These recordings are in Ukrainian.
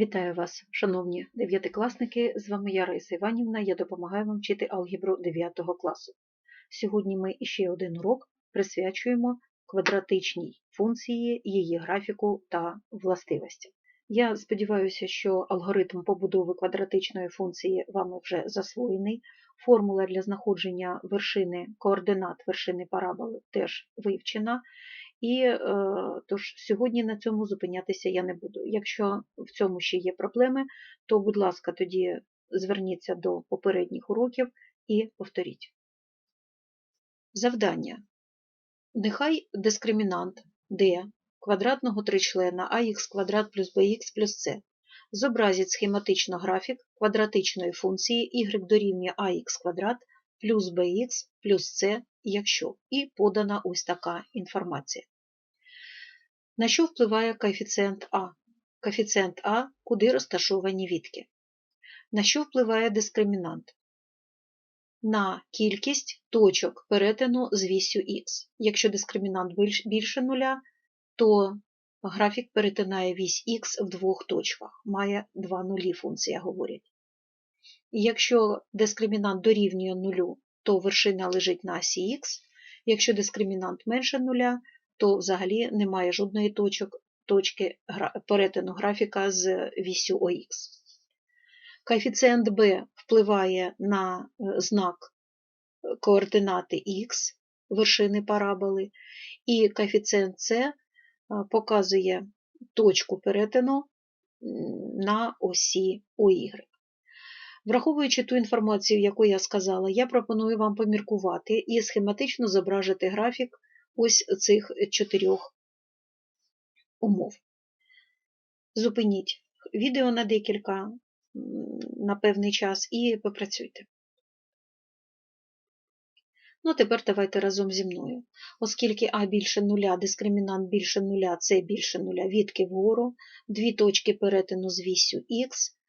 Вітаю вас, шановні дев'ятикласники! З вами я Раїса Іванівна, я допомагаю вам вчити алгебру 9 класу. Сьогодні ми ще один урок присвячуємо квадратичній функції, її графіку та властивостям. Я сподіваюся, що алгоритм побудови квадратичної функції вами вже засвоєний. Формула для знаходження вершини координат вершини параболи теж вивчена. І е, тож сьогодні на цьому зупинятися я не буду. Якщо в цьому ще є проблеми, то, будь ласка, тоді зверніться до попередніх уроків і повторіть. Завдання. Нехай дискримінант d квадратного тричлена ax квадрат плюс bx плюс c зобразить схематично графік квадратичної функції y дорівнює ax квадрат плюс bx плюс c, якщо, і подана ось така інформація. На що впливає коефіцієнт А? Коефіцієнт А, куди розташовані відки. На що впливає дискримінант? На кількість точок перетину з вісю х. Якщо дискримінант більше нуля, то графік перетинає вісь х в двох точках, має два нулі функція говорять. Якщо дискримінант дорівнює нулю, то вершина лежить на осі х, якщо дискримінант менше нуля, то взагалі немає жодної точок, точки перетину графіка з вісю ОХ. Коефіцієнт b впливає на е, знак координати х вершини параболи, і коефіцієнт c е, показує точку перетину на осі ОY. Враховуючи ту інформацію, яку я сказала, я пропоную вам поміркувати і схематично зображити графік ось цих чотирьох умов. Зупиніть відео на декілька, на певний час і попрацюйте. Ну, тепер давайте разом зі мною. Оскільки А більше нуля, дискримінант більше нуля, С більше нуля, відки вгору, дві точки перетину з вісю Х,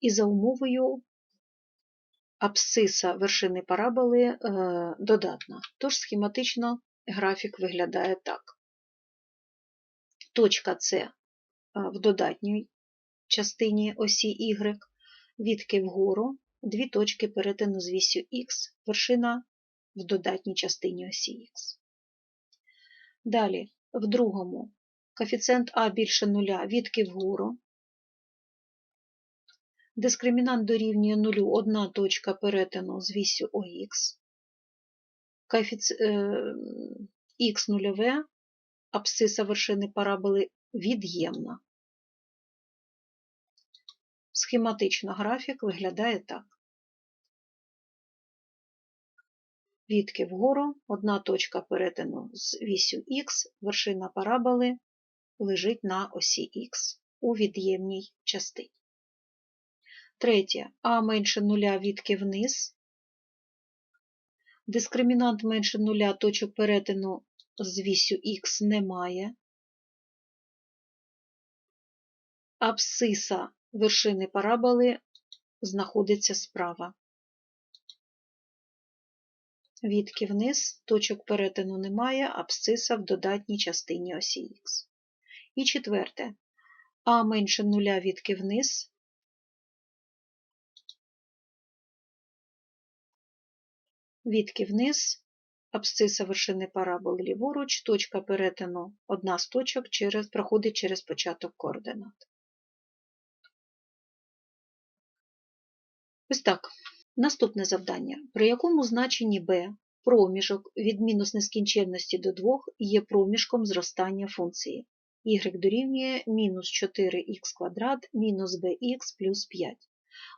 і за умовою абсциса вершини параболи е, додатна. Тож схематично графік виглядає так. Точка С е, в додатній частині осі Y, відки вгору, дві точки перетину з вісю Х, вершина в додатній частині осі Х. Далі, в другому, коефіцієнт А більше нуля, відки вгору, Дискримінант дорівнює нулю одна точка перетину з вісю ОХ, х нульове, абсциса вершини параболи від'ємна. Схематично графік виглядає так. Відки вгору, одна точка перетину з вісю Х, вершина параболи лежить на осі Х у від'ємній частині. Третє. А менше нуля відки вниз. Дискримінант менше нуля точок перетину з вісю Х немає. Абсциса вершини параболи знаходиться справа. Відки вниз, точок перетину немає, абсциса в додатній частині осі Х. І четверте. А менше нуля відки вниз. Відки вниз, абсциса вершини параболи ліворуч, точка перетину одна з точок через, проходить через початок координат. Ось так. Наступне завдання, при якому значенні b проміжок від мінус нескінченності до 2 є проміжком зростання функції y дорівнює мінус 4х квадрат мінус bx плюс 5.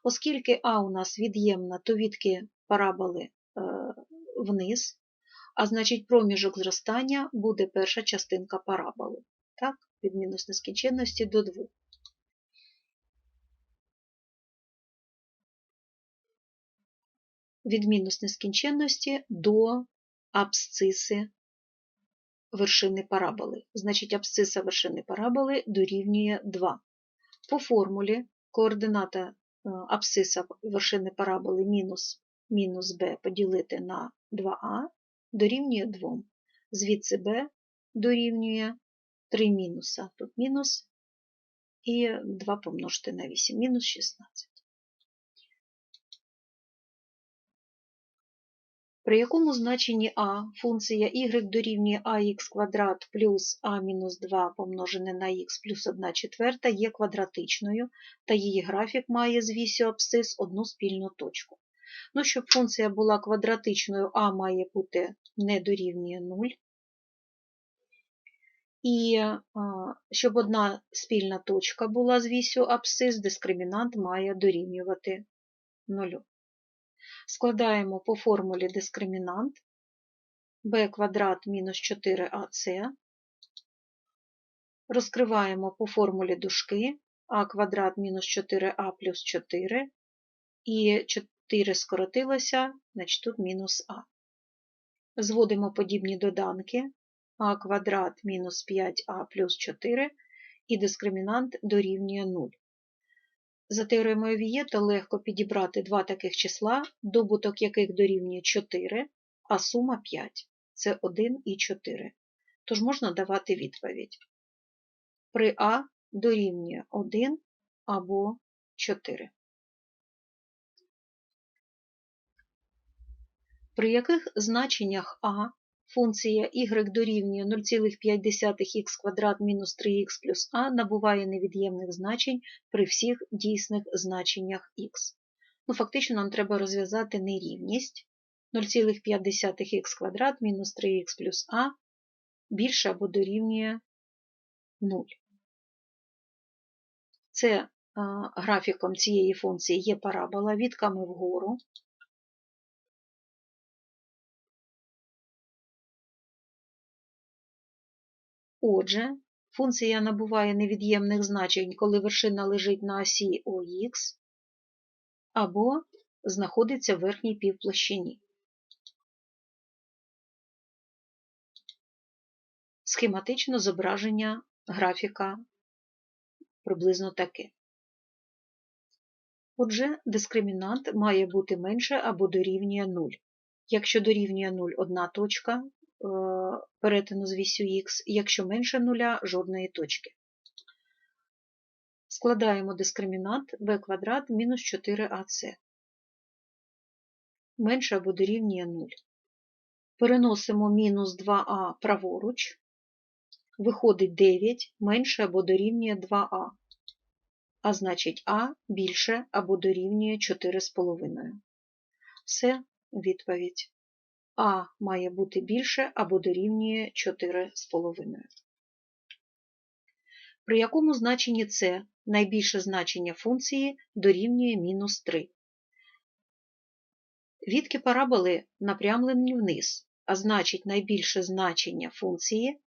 Оскільки а у нас від'ємна, то відки параболи вниз, а значить проміжок зростання буде перша частинка параболи, так, від мінус нескінченності до 2. Від мінус нескінченності до абсциси вершини параболи. Значить, абсциса вершини параболи дорівнює 2. По формулі координата е, абсциса вершини параболи мінус мінус b поділити на 2а дорівнює 2. Звідси b дорівнює 3 мінуса. Тут мінус і 2 помножити на 8, мінус 16. При якому значенні а функція y дорівнює ax квадрат плюс а мінус 2 помножене на х плюс 1 четверта є квадратичною, та її графік має з вісю абсцис одну спільну точку. Ну, Щоб функція була квадратичною, а має бути не дорівнює 0. І щоб одна спільна точка була з вісю абсцис, дискримінант має дорівнювати 0. Складаємо по формулі дискримінант b квадрат мінус 4ac. Розкриваємо по формулі дужки а квадрат мінус 4а плюс 4. І 4 скоротилося, значить тут мінус а. Зводимо подібні доданки а квадрат мінус 5а плюс 4 і дискримінант дорівнює 0. За теоремою Вієта легко підібрати два таких числа, добуток яких дорівнює 4, а сума 5 це 1 і 4. Тож можна давати відповідь. При А дорівнює 1 або 4. При яких значеннях А функція y дорівнює 0,5х квадрат мінус 3х плюс а набуває невід'ємних значень при всіх дійсних значеннях х. Ну, Фактично нам треба розв'язати нерівність 0,5х квадрат мінус 3х плюс а більше або дорівнює 0. Це графіком цієї функції є парабола відками вгору. Отже, функція набуває невід'ємних значень, коли вершина лежить на осі ОХ або знаходиться в верхній півплощині. Схематично зображення графіка приблизно таке. Отже, дискримінант має бути менше або дорівнює 0. Якщо дорівнює 0 одна точка, перетину з вісю х, якщо менше нуля жодної точки. Складаємо дискримінант b квадрат мінус 4ac. Менше або дорівнює 0. Переносимо мінус 2а праворуч. Виходить 9 менше або дорівнює 2а. А значить А більше або дорівнює 4,5. Все, відповідь. А має бути більше або дорівнює 4,5. При якому значенні С найбільше значення функції дорівнює мінус 3. Відки параболи напрямлені вниз, а значить найбільше значення функції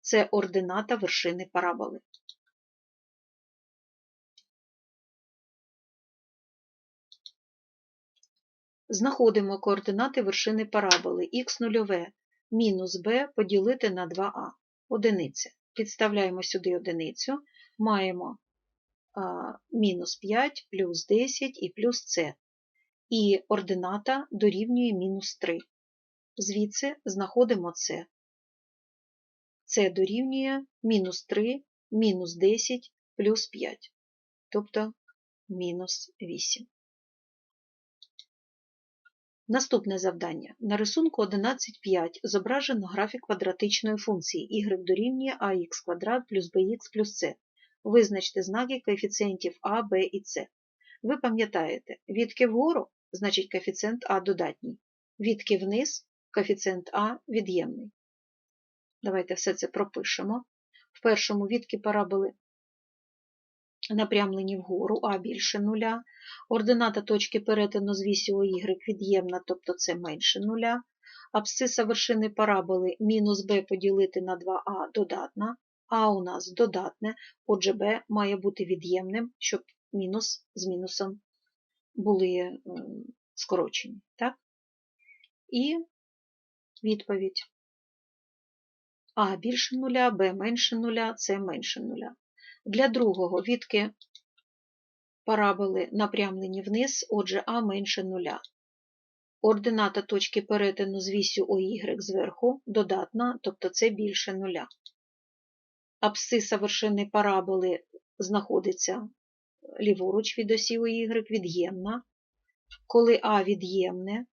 це ордината вершини параболи. Знаходимо координати вершини параболи х0 мінус b поділити на 2а. Одиниця. Підставляємо сюди одиницю, маємо мінус 5 плюс 10 і плюс c. І ордината дорівнює мінус 3. Звідси знаходимо c. Це дорівнює мінус 3, мінус 10 плюс 5, тобто мінус 8. Наступне завдання. На рисунку 11.5 зображено графік квадратичної функції y дорівнює ax квадрат плюс bx плюс c. Визначте знаки коефіцієнтів а, b і c. Ви пам'ятаєте, відки вгору значить коефіцієнт а додатній, відки вниз коефіцієнт а від'ємний. Давайте все це пропишемо. В першому відки параболи напрямлені вгору, а більше нуля. Ордината точки перетину з вісю y від'ємна, тобто це менше нуля. Абсциса вершини параболи мінус b поділити на 2а додатна, а у нас додатне, отже b має бути від'ємним, щоб мінус з мінусом були скорочені. Так? І відповідь. А більше нуля, Б менше нуля, С менше нуля. Для другого відки параболи напрямлені вниз, отже, А менше нуля. Ордината точки перетину з вісю ОY зверху додатна, тобто це більше нуля. Абсциса вершини параболи знаходиться ліворуч від осі Y, від'ємна. Коли А від'ємне,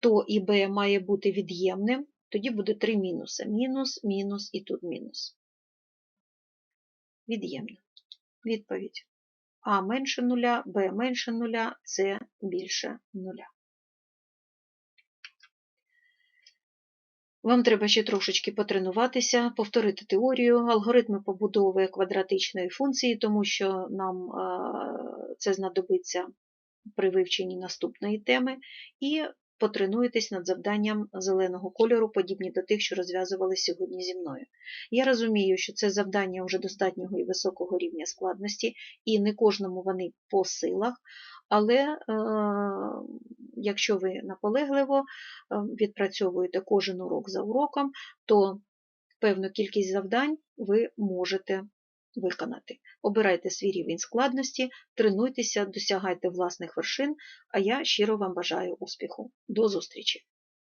то і Б має бути від'ємним, тоді буде три мінуси. Мінус, мінус і тут мінус. Від'ємне. Відповідь. А менше нуля, Б менше нуля, С більше нуля. Вам треба ще трошечки потренуватися, повторити теорію, алгоритми побудови квадратичної функції, тому що нам це знадобиться при вивченні наступної теми, і потренуєтесь над завданням зеленого кольору, подібні до тих, що розв'язували сьогодні зі мною. Я розумію, що це завдання вже достатнього і високого рівня складності, і не кожному вони по силах, але е, якщо ви наполегливо е, відпрацьовуєте кожен урок за уроком, то певну кількість завдань ви можете виконати. Обирайте свій рівень складності, тренуйтеся, досягайте власних вершин, а я щиро вам бажаю успіху. До зустрічі!